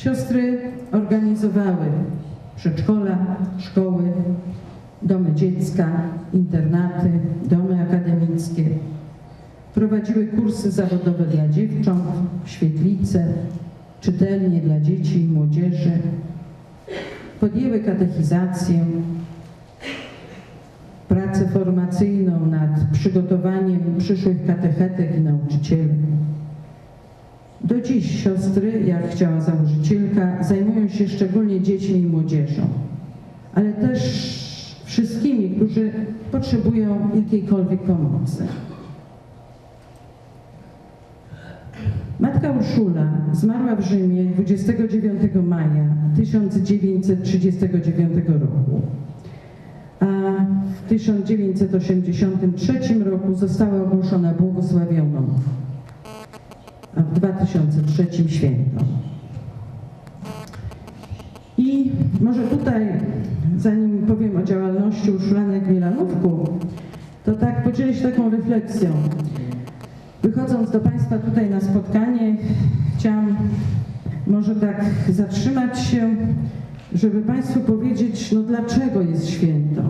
Siostry organizowały przedszkola, szkoły, domy dziecka, internaty, domy akademickie. Prowadziły kursy zawodowe dla dziewcząt, świetlice, czytelnie dla dzieci i młodzieży. Podjęły katechizację, pracę formacyjną nad przygotowaniem przyszłych katechetek i nauczycieli. Do dziś siostry, jak chciała założycielka, zajmują się szczególnie dziećmi i młodzieżą, ale też wszystkimi, którzy potrzebują jakiejkolwiek pomocy. Matka Urszula zmarła w Rzymie 29 maja 1939 roku, a w 1983 roku została ogłoszona błogosławioną, 2003 świętą. I może tutaj, zanim powiem o działalności Urszulanek w Milanówku, to tak podzielę się taką refleksją. Wychodząc do Państwa tutaj na spotkanie, chciałam może tak zatrzymać się, żeby Państwu powiedzieć, no dlaczego jest święto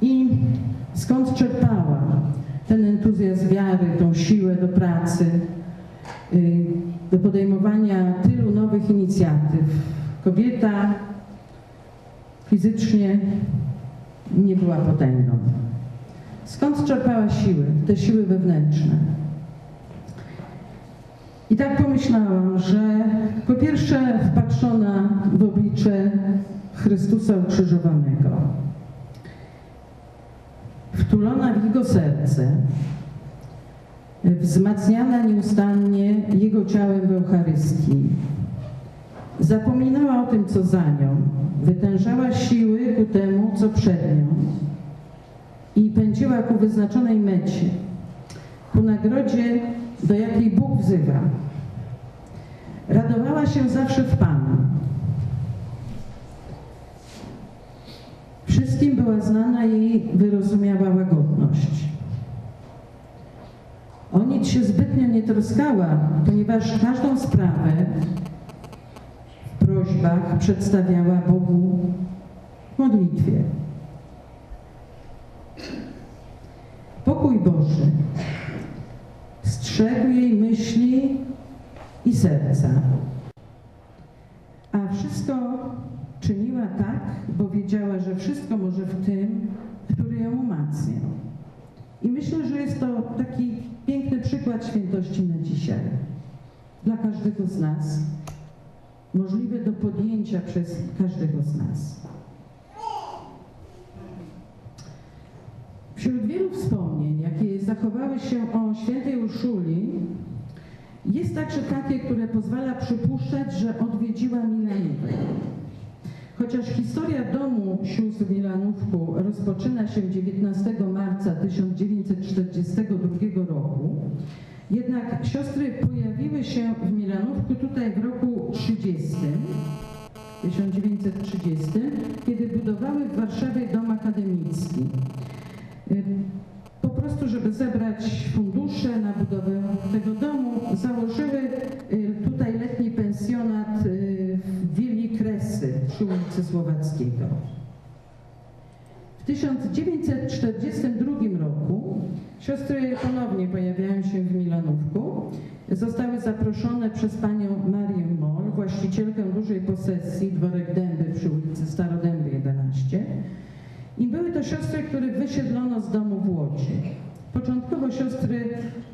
i skąd czerpała inicjatyw. Kobieta fizycznie nie była potęgą. Skąd czerpała siły, te siły wewnętrzne? I tak pomyślałam, że po pierwsze wpatrzona w oblicze Chrystusa ukrzyżowanego, wtulona w Jego serce, wzmacniana nieustannie Jego ciałem w Eucharystii, zapominała o tym, co za nią, wytężała siły ku temu, co przed nią i pędziła ku wyznaczonej mecie, ku nagrodzie, do jakiej Bóg wzywa. Radowała się zawsze w Panu. Wszystkim była znana jej wyrozumiała łagodność. O nic się zbytnio nie troskała, ponieważ każdą sprawę prośbach przedstawiała Bogu w modlitwie. Pokój Boży strzegł jej myśli i serca. A wszystko czyniła tak, bo wiedziała, że wszystko może w tym, który ją umacnia. I myślę, że jest to taki piękny przykład świętości na dzisiaj. Dla każdego z nas. Możliwy do podjęcia przez każdego z nas. Wśród wielu wspomnień, jakie zachowały się o świętej Urszuli, jest także takie, które pozwala przypuszczać, że odwiedziła Milanówkę. Chociaż historia domu sióstr w Milanówku rozpoczyna się 19 marca 1942 roku, jednak siostry pojawiły się w Milanówku tutaj w roku 30, 1930, kiedy budowały w Warszawie dom akademicki. Po prostu, żeby zebrać fundusze na budowę tego domu, założyły y, tutaj letni pensjonat y, w willi Kresy przy ulicy Słowackiego. W 1942 roku siostry ponownie pojawiają się w Milanówku. Zostały zaproszone przez panią Marię Moll, właścicielkę dużej posesji Dworek Dęby przy ulicy Starodęby 11. I były to siostry, których wysiedlono z domu w Łodzi. Początkowo siostry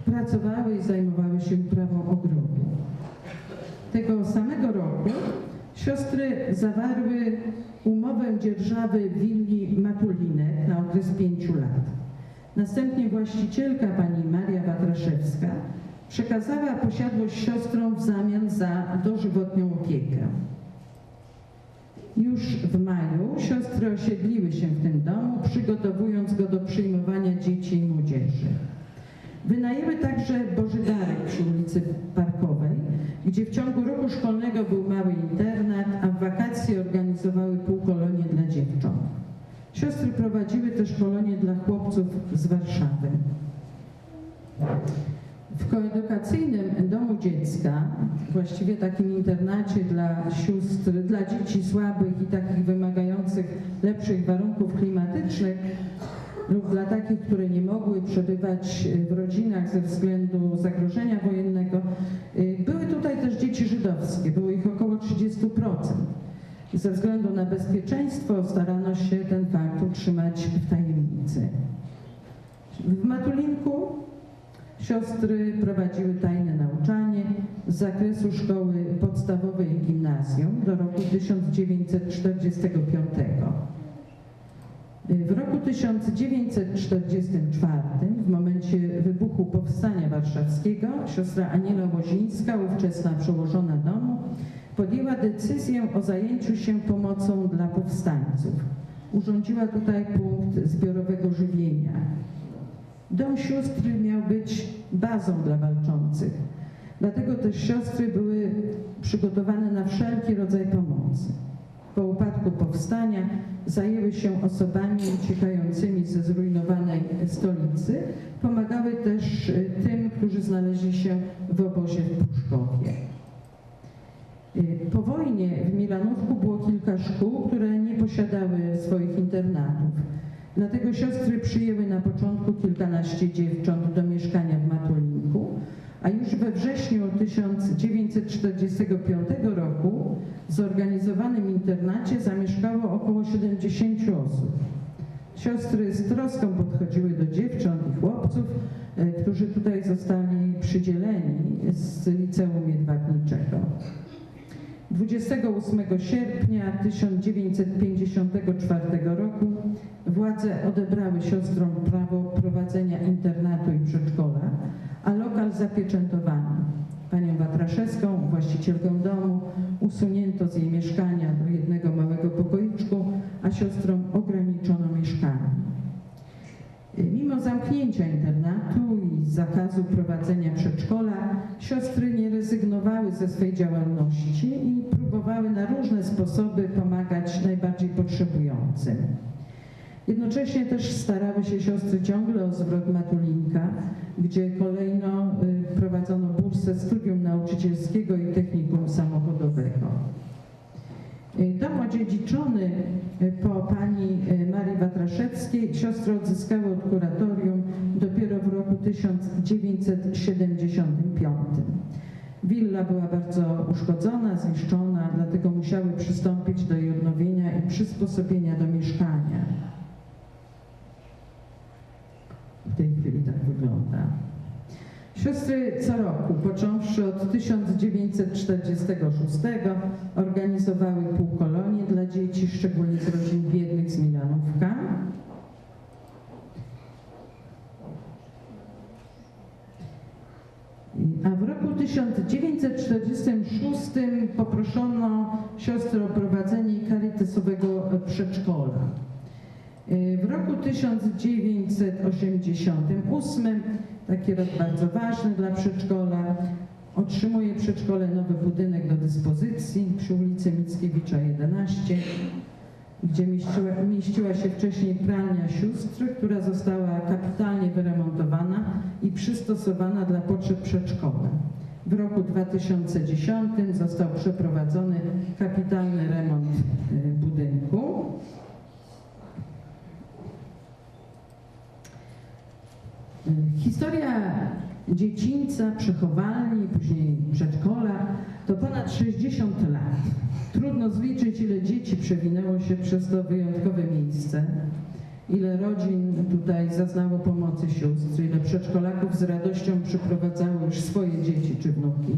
pracowały i zajmowały się uprawą ogrodu. Tego samego roku siostry zawarły umowę dzierżawy willi Matulinek na okres pięciu lat. Następnie właścicielka pani Maria Watraszewska przekazała posiadłość siostrom w zamian za dożywotnią opiekę. Już w maju siostry osiedliły się w tym domu, przygotowując go do przyjmowania dzieci i młodzieży. Wynajęły także Bożydarek przy ulicy Parkowej, gdzie w ciągu roku szkolnego był mały internat, a w wakacje organizowały półkolonie dla dziewcząt. Siostry prowadziły też kolonie dla chłopców z Warszawy. W koedukacyjnym domu dziecka, właściwie takim internacie dla sióstr, dla dzieci słabych i takich wymagających lepszych warunków klimatycznych, lub dla takich, które nie mogły przebywać w rodzinach ze względu zagrożenia wojennego, y, były tutaj też dzieci żydowskie, było ich około 30%. Ze względu na bezpieczeństwo starano się ten fakt utrzymać w tajemnicy. W Matulinku siostry prowadziły tajne nauczanie z zakresu szkoły podstawowej i gimnazjum do roku 1945. W roku 1944, w momencie wybuchu Powstania Warszawskiego, siostra Aniela Łozińska, ówczesna przełożona domu, podjęła decyzję o zajęciu się pomocą dla powstańców. Urządziła tutaj punkt zbiorowego żywienia. Dom sióstr miał być bazą dla walczących. Dlatego też siostry były przygotowane na wszelki rodzaj pomocy. Po upadku powstania zajęły się osobami uciekającymi ze zrujnowanej stolicy. Pomagały też y, tym, którzy znaleźli się w obozie w Pruszkowie. Y, Po wojnie w Milanówku było kilka szkół, które nie posiadały swoich internatów. Dlatego siostry przyjęły na początku kilkanaście dziewcząt do mieszkania w Matulinku, a już we wrześniu 1945 roku w zorganizowanym internacie zamieszkało około 70 osób. Siostry z troską podchodziły do dziewcząt i chłopców, e, którzy tutaj zostali przydzieleni z liceum jedwabniczego. 28 sierpnia 1954 roku władze odebrały siostrom prawo prowadzenia internatu i przedszkola, a lokal zapieczętowano. Panią Watraszewską, właścicielkę domu, usunięto z jej mieszkania do jednego małego pokoiczku, a siostrom ograniczono mieszkanie. Mimo zamknięcia internatu i zakazu prowadzenia przedszkola, siostry nie rezygnowały ze swej działalności i próbowały na różne sposoby pomagać najbardziej potrzebującym. Jednocześnie też starały się siostry ciągle o zwrot Matulinka, gdzie kolejno y, prowadzono bursę studium nauczycielskiego i technikum samochodowego. Y, Dom odziedziczony y, po pani Marii Watraszewskiej siostry odzyskały od kuratorium dopiero 1975. Willa była bardzo uszkodzona, zniszczona, dlatego musiały przystąpić do jej odnowienia i przysposobienia do mieszkania. W tej chwili tak wygląda. Siostry co roku, począwszy od 1946, organizowały półkolonie dla dzieci, szczególnie z rodzin biednych z Milanówka. A w roku 1946 poproszono siostry o prowadzenie karytasowego przedszkola. W roku 1988, taki rok bardzo ważny dla przedszkola, otrzymuje przedszkole nowy budynek do dyspozycji przy ulicy Mickiewicza 11, gdzie mieściła, mieściła się wcześniej pralnia sióstr, która została kapitalnie wyremontowana i przystosowana dla potrzeb przedszkola. W roku 2010 został przeprowadzony kapitalny remont y, budynku. Historia dziecinca, przechowalni, później przedszkola to ponad 60 lat. Trudno zliczyć, ile dzieci przewinęło się przez to wyjątkowe miejsce, ile rodzin tutaj zaznało pomocy sióstr, ile przedszkolaków z radością przyprowadzało już swoje dzieci czy wnuki.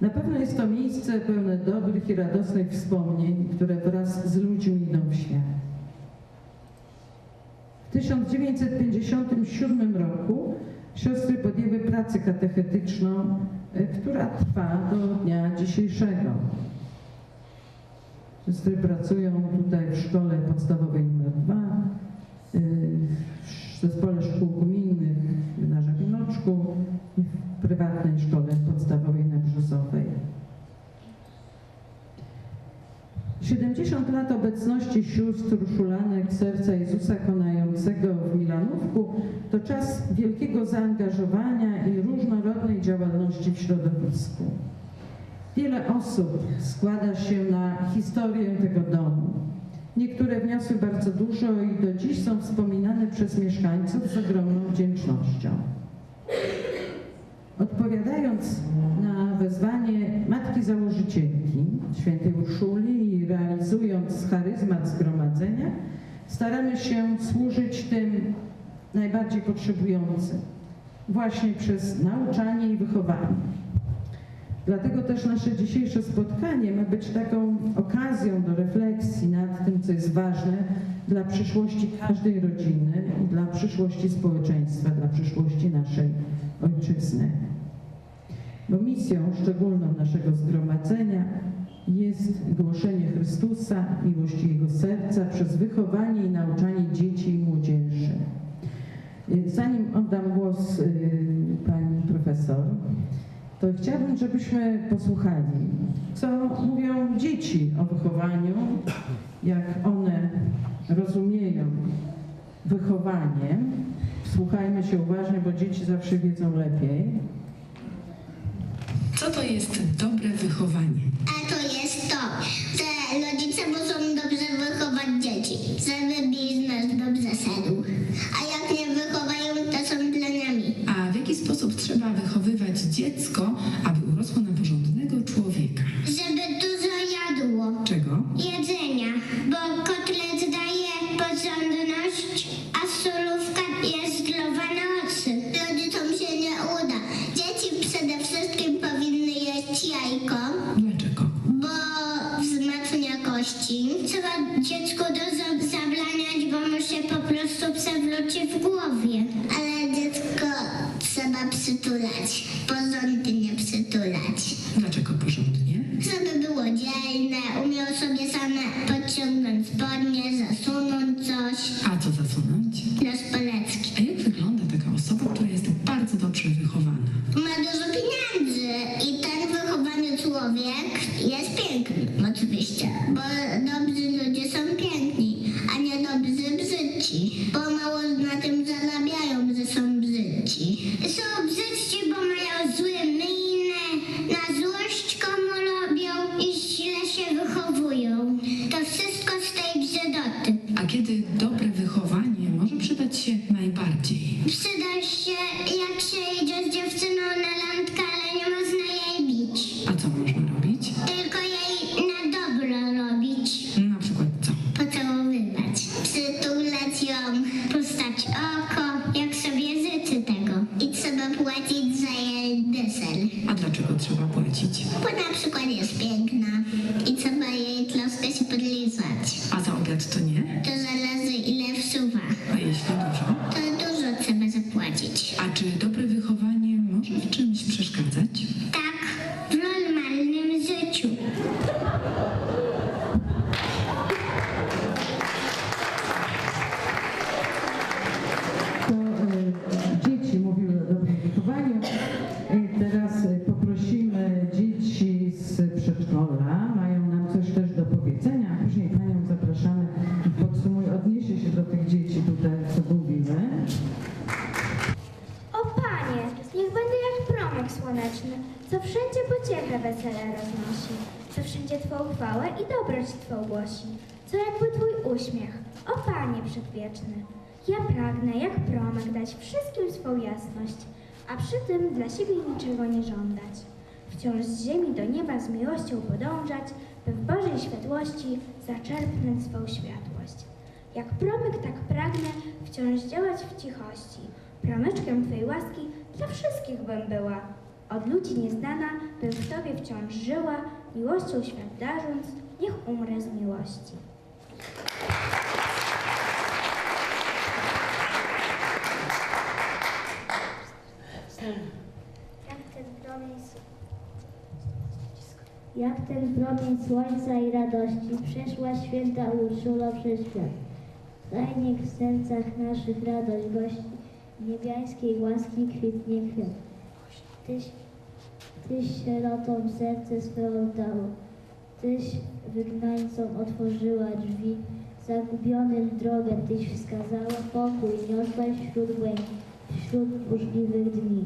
Na pewno jest to miejsce pełne dobrych i radosnych wspomnień, które wraz z ludźmi idą w świat. W 1957 roku siostry podjęły pracę katechetyczną, która trwa do dnia dzisiejszego. Siostry pracują tutaj w szkole podstawowej nr 2, y, w zespole szkół gminnych na Żabinoczku i w prywatnej szkole podstawowej na Brzusowej. 70 lat obecności sióstr Urzulanek Serca Jezusa Konającego w Milanówku to czas wielkiego zaangażowania i różnorodnej działalności w środowisku. Wiele osób składa się na historię tego domu. Niektóre wniosły bardzo dużo i do dziś są wspominane przez mieszkańców z ogromną wdzięcznością. Odpowiadając na wezwanie matki założycielki świętej Urszuli realizując charyzmat zgromadzenia, staramy się służyć tym najbardziej potrzebującym właśnie przez nauczanie i wychowanie. Dlatego też nasze dzisiejsze spotkanie ma być taką okazją do refleksji nad tym, co jest ważne dla przyszłości każdej rodziny i dla przyszłości społeczeństwa, dla przyszłości naszej ojczyzny. Bo misją szczególną naszego zgromadzenia jest głoszenie Chrystusa, miłości Jego serca przez wychowanie i nauczanie dzieci i młodzieży. Y, Zanim oddam głos y, pani profesor, to chciałabym, żebyśmy posłuchali, co mówią dzieci o wychowaniu, jak one rozumieją wychowanie. Słuchajmy się uważnie, bo dzieci zawsze wiedzą lepiej. Co to jest dobre wychowanie? Jest to, że rodzice muszą dobrze wychować dzieci, żeby biznes dobrze szedł. A jak nie wychowają, to są pleniami. A w jaki sposób trzeba wychowywać dziecko, dobrze wychowana? Ma dużo pieniędzy i ten wychowany człowiek jest piękny, oczywiście, bo dobrzy ludzie są piękni, a niedobrzy brzydci, bo mało na tym zarabiają, że są brzydci. Są brzydci, bo mają złe miny, na złość komu robią i źle się wychowują. To wszystko z tej brzydoty. A kiedy dobre wychowanie może przydać się najbardziej? Przyda się A jeśli dużo? To dużo trzeba zapłacić. A czy dobre wesele roznosi, co wszędzie Twą chwałę i dobroć Twą głosi, co jakby Twój uśmiech, o Panie przedwieczny. Ja pragnę jak promyk dać wszystkim swą jasność, a przy tym dla siebie niczego nie żądać. Wciąż z ziemi do nieba z miłością podążać, by w Bożej światłości zaczerpnąć swą światłość. Jak promyk tak pragnę wciąż działać w cichości, promyczkiem Twej łaski dla wszystkich bym była. Od ludzi nieznana, bym w Tobie wciąż żyła, miłością świat darząc, niech umrę z miłości. Jak ten promień Jak ten promień słońca i radości przeszła święta Urszulo przez świat. Daj niech w sercach naszych radość gości, niebiańskiej łaski kwitnie kwiat. Tyś, tyś sierotom serce swe oddało, Tyś wygnańcom otworzyła drzwi, zagubionym drogę Tyś wskazała, pokój niosłaś wśród błękit, wśród burzliwych dni.